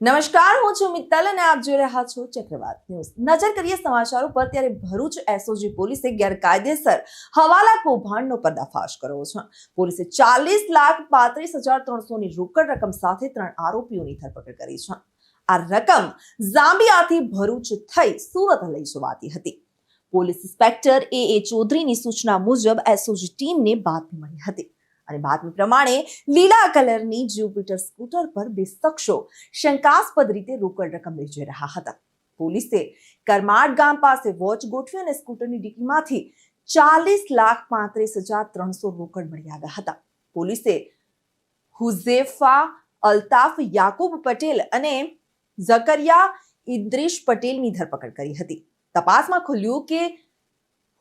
નમસ્કાર, હું છું મિત્તલ અને આપ જોઈ રહ્યા છો ચક્રવાત ન્યૂઝ. નજર કરીએ સમાચાર ઉપર, ત્યારે ભરૂચ એસઓજી પોલીસે ગેરકાયદેસર હવાલા કૌભાંડનો પર્દાફાશ કર્યો છે. પોલીસે ચાલીસ લાખ પાંત્રીસ હજાર ત્રણસોની રોકડ રકમ સાથે ત્રણ આરોપીઓની ધરપકડ કરી છે. આ રકમ ઝાંબિયાથી ભરૂચ થઈ સુરત લઈ જવાતી હતી. પોલીસ ઇન્સ્પેક્ટર એ એ ચૌધરીની સૂચના મુજબ એસઓજી ટીમને બાતમી મળી હતી. અને બાતમી પ્રમાણે લીલા કલરની જ્યુપિટર સ્કૂટર પર બે શખ્સો શંકાસ્પદ રીતે રોકડ રકમ લઈ જઈ રહ્યા હતા. પોલીસે કરમાડ ગામ પાસે વોચ ગોઠવી અને સ્કૂટરની ડીકીમાંથી ચાલીસ લાખ પાંત્રીસ હજાર ત્રણસો રોકડ મળી આવ્યા હતા. પોલીસે હુઝેફા અલ્તાફ યાકુબ પટેલ અને ઝકરિયા ઇદ્રીશ પટેલની ધરપકડ કરી હતી. તપાસમાં ખુલ્યું કે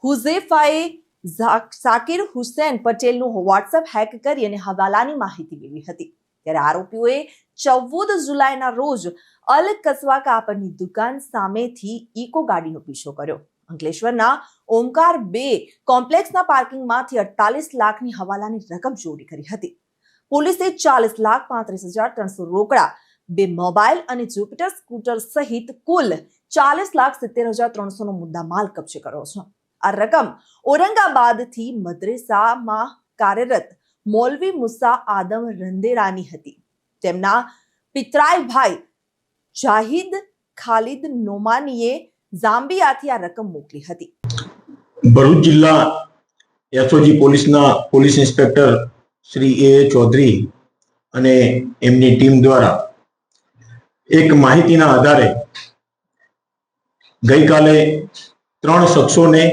હુઝેફાએ સાકિર હુસેન પટેલનું વોટ્સએપ હેક કરી અને હવાલાની માહિતી મેળવી હતી. ત્યારે આરોપીઓએ ચૌદ જુલાઈના રોજ અલ કસવા કાપડની દુકાન સામેથી ઇકો ગાડીનો પીછો કર્યો. અંકલેશ્વરના ઓમકાર બે કોમ્પ્લેક્સના પાર્કિંગમાંથી અડતાલીસ લાખની હવાલાની રકમ ચોરી કરી હતી. પોલીસે ચાલીસ લાખ પાંત્રીસ હજાર ત્રણસો રોકડા, બે મોબાઈલ અને જુપિટર સ્કૂટર સહિત કુલ ચાલીસ લાખ સિત્તેર હજાર ત્રણસોનો મુદ્દા માલ કબજે કર્યો છે. આ રકમ ઔરંગાબાદથી મદ્રેસામાં કાર્યરત મૌલવી મુસા આદમ રંદેરાની હતી. તેમના પિતરાય ભાઈ જાહિદ ખાલિદ નોમાનીએ ઝામ્બિયાથી આ રકમ મોકલી હતી. ભરૂચ જિલ્લા એસઓજી પોલીસના police inspector Shri A Chaudhary અને એમની ટીમ દ્વારા એક માહિતીના આધારે ગઈકાલે ત્રણ શખ્સોને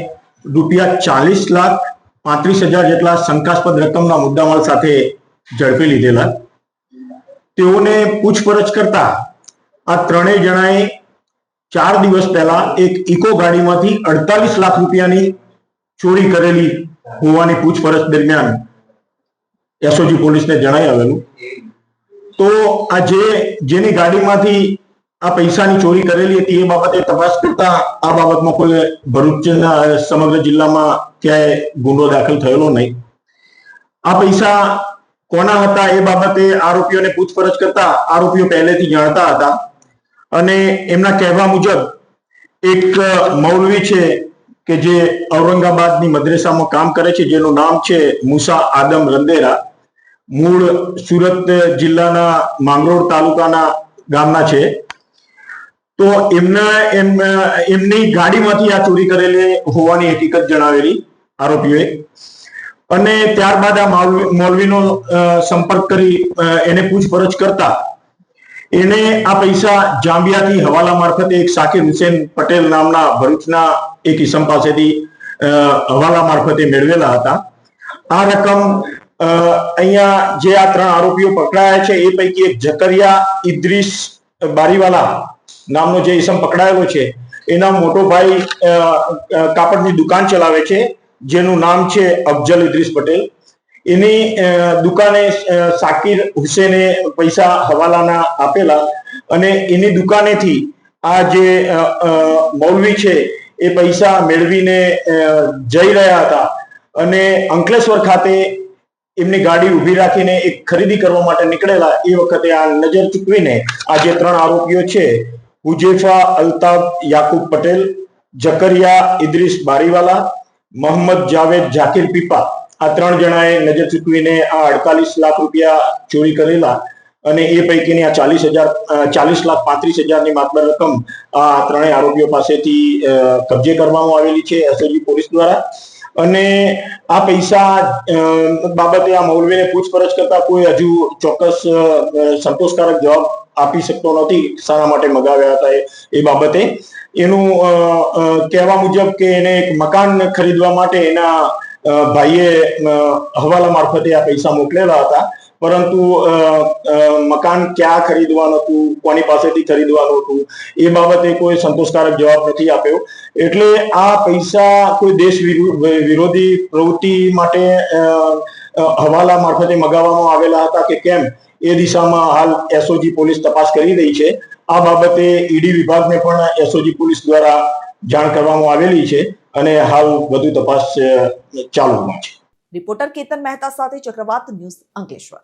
રૂપિયા ચાલીસ લાખ પાંત્રીસ હજાર જેટલા શંકાસ્પદ રકમના મુદ્દામાલ સાથે ઝડપી લીધેલા. તેઓને પૂછપરછ કરતા આ ત્રણેય જણાએ ચાર દિવસ પહેલા એક ઇકો ગાડીમાંથી અડતાલીસ લાખ રૂપિયાની ચોરી કરેલી હોવાની પૂછપરછ દરમિયાન એસઓજી પોલીસને જણાઈ આવેલું. તો આ જે, જેની ગાડીમાંથી આ પૈસાની ચોરી કરેલી હતી, એ બાબતે તપાસ કરતા આ બાબતમાં કોઈ ભરૂચ સમગ્ર જિલ્લામાં ક્યાંય ગુનો દાખલ થયેલો નહીં. આ પૈસા કોના હતા, એ બાબતે આરોપીઓને પૂછપરછ કરતા આરોપીઓ પહેલેથી જાણતા હતા. અને એમના કહેવા મુજબ, એક મૌલવી છે કે જે ઔરંગાબાદની મદ્રેસામાં કામ કરે છે, જેનું નામ છે મુસા આદમ રંદેરા. મૂળ સુરત જિલ્લાના માંગરોળ તાલુકાના ગામના છે. તો એમના એમ એમની ગાડીમાંથી આ ચોરી કરેલી હોવાની હકીકત જણાવેલી આરોપીઓએ. અને ત્યારબાદ આ મોલવીનો સંપર્ક કરી એને પૂછપરછ કરતા એને આ પૈસા જાંબિયાથી હવાલા મારફતે એક સાકિર હુસેન પટેલ નામના ભરૂચના એક ઇસમ પાસેથી હવાલા મારફતે મેળવેલા હતા. આ રકમ અહીંયા જે આ ત્રણ આરોપીઓ પકડાયા છે એ પૈકી એક જકરિયા ઇદ્રીસ બારીવાલા નામનો જે ઇસમ પકડાયેલો છે, એના મોટો ભાઈ કાપડની દુકાન ચલાવે છે, જેનું નામ છે અફજલ ઇદ્રીસ પટેલ. એની દુકાને સાકિર હુસેને પૈસા હવાલાના આપેલા અને એની દુકાનેથી આ જે મૌલવી છે, એ પૈસા મેળવીને જઈ રહ્યા હતા. અને અંકલેશ્વર ખાતે એમની ગાડી ઊભી રાખીને એક ખરીદી કરવા માટે નીકળેલા એ વખતે આ નજર ચૂકવીને આ જે ત્રણ આરોપીઓ છે હુજેફા અલ્તાફ યાકુબ પટેલ જકરિયા ઇદ્રીસ બારીવાલા મોહમ્મદ જાવેદ જાકીર પીપા આ ત્રણ જણાએ નજર ચૂકવીને આ અડતાલીસ લાખ રૂપિયા ચોરી કરેલા અને એ પૈકીની આ ચાલીસ હજાર ચાલીસ લાખ પાંત્રીસ હજારની માત્ર રકમ આ ત્રણેય આરોપીઓ પાસેથી કબજે કરવામાં આવેલી છે એસએલજી પોલીસ દ્વારા. અને આ પૈસા બાબતે આ મૌલવીને પૂછપરછ કરતા કોઈ હજુ ચોક્કસ સંતોષકારક જવાબ આપી શકતો નથી, શાના માટે મગાવ્યા હતા એ- બાબતે. એનું કહેવા મુજબ કે એને એક મકાન ખરીદવા માટે એના ભાઈએ હવાલા મારફતે આ પૈસા મોકલેલા હતા. પરંતુ મકાન ક્યાં ખરીદવાનું હતું, કોની પાસેથી ખરીદવાનું હતું, એ બાબતે કોઈ સંતોષકારક જવાબ નથી આપ્યો. એટલે આ પૈસા કોઈ દેશ વિરોધી પ્રવૃત્તિ માટે હવાલા મારફતે મગાવવામાં આવેલા હતા કે કેમ, એ દિશામાં હાલ એસઓજી પોલીસ તપાસ કરી રહી છે. આ બાબતે ઈડી વિભાગને પણ એસઓજી પોલીસ દ્વારા જાણ કરવામાં આવેલી છે અને હાલ વધુ તપાસ ચાલુમાં છે. રિપોર્ટર કેતન મહેતા સાથે ચક્રવાત ન્યૂઝ અંકલેશ્વર.